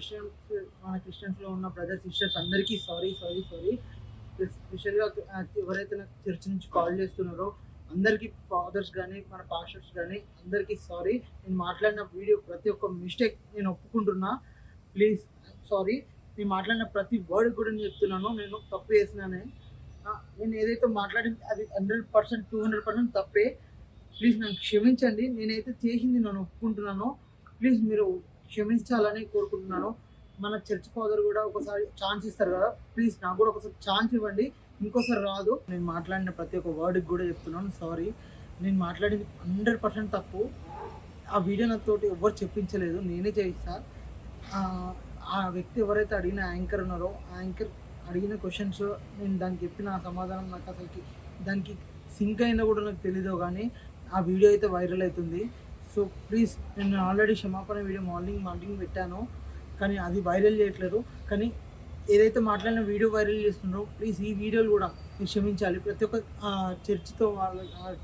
Christians మన క్రిస్టియన్స్లో ఉన్న బ్రదర్స్ సిస్టర్స్ అందరికీ సారీ సారీ సారీ స్పెషల్గా ఎవరైతే నాకు చర్చ్ నుంచి కాల్ చేస్తున్నారో అందరికీ ఫాదర్స్ కానీ మన పాస్టర్స్ కానీ అందరికీ సారీ నేను మాట్లాడిన వీడియో ప్రతి ఒక్క మిస్టేక్ నేను ఒప్పుకుంటున్నా. ప్లీజ్ సారీ నేను మాట్లాడిన ప్రతి వర్డ్ కూడా నేను చెప్తున్నాను. నేను తప్పు చేసినానే. నేను ఏదైతే మాట్లాడింది అది hundred percent two hundred percent తప్పే. ప్లీజ్ నన్ను క్షమించండి. నేనైతే చేసింది నన్ను ఒప్పుకుంటున్నాను. ప్లీజ్ మీరు క్షమించాలని కోరుకుంటున్నాను. మన చర్చ్ ఫాదర్ కూడా ఒకసారి ఛాన్స్ ఇస్తారు కదా. ప్లీజ్ నాకు కూడా ఒకసారి ఛాన్స్ ఇవ్వండి. ఇంకోసారి రాదు. నేను మాట్లాడిన ప్రతి ఒక్క వర్డ్కి కూడా చెప్తున్నాను. సారీ నేను మాట్లాడింది హండ్రెడ్ పర్సెంట్ తప్పు. ఆ వీడియో నాతోటి ఎవరు చెప్పించలేదు. నేనే చేయిస్తా. ఆ, వ్యక్తి ఎవరైతే అడిగిన యాంకర్ ఉన్నారో ఆ యాంకర్ అడిగిన క్వశ్చన్స్ నేను దానికి చెప్పిన ఆ సమాధానం నాకు అసలుకి దానికి సింక్ అయినా కూడా నాకు తెలీదు కానీ ఆ వీడియో అయితే వైరల్ అవుతుంది. సో ప్లీజ్ నేను ఆల్రెడీ క్షమాపణ వీడియో మార్నింగ్ మార్నింగ్ పెట్టాను. కానీ అది వైరల్ చేయట్లేదు. కానీ ఏదైతే మాట్లాడిన వీడియో వైరల్ చేస్తున్నారో ప్లీజ్ ఈ వీడియోలు కూడా మీరు క్షమించాలి. ప్రతి ఒక్క చర్చితో వాళ్ళ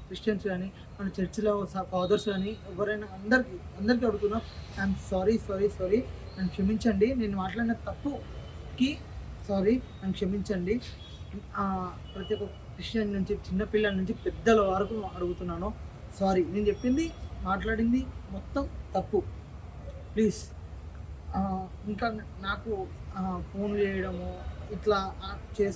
క్రిస్టియన్స్ కానీ మన చర్చిలో ఫాదర్స్ కానీ ఎవరైనా అందరికీ అందరికీ అడుగుతున్నా ఐఎమ్ సారీ సారీ సారీ నన్ను క్షమించండి. నేను మాట్లాడిన తప్పుకి సారీ నన్ను క్షమించండి. ప్రతి ఒక్క క్రిస్టియన్ నుంచి చిన్నపిల్లల నుంచి పెద్దల వరకు అడుగుతున్నాను. సారీ నేను చెప్పింది మాట్లాడింది మొత్తం తప్పు. ప్లీజ్. ఇంకా నాకు ఫోన్ చేయడము ఇట్లా చేస్తూ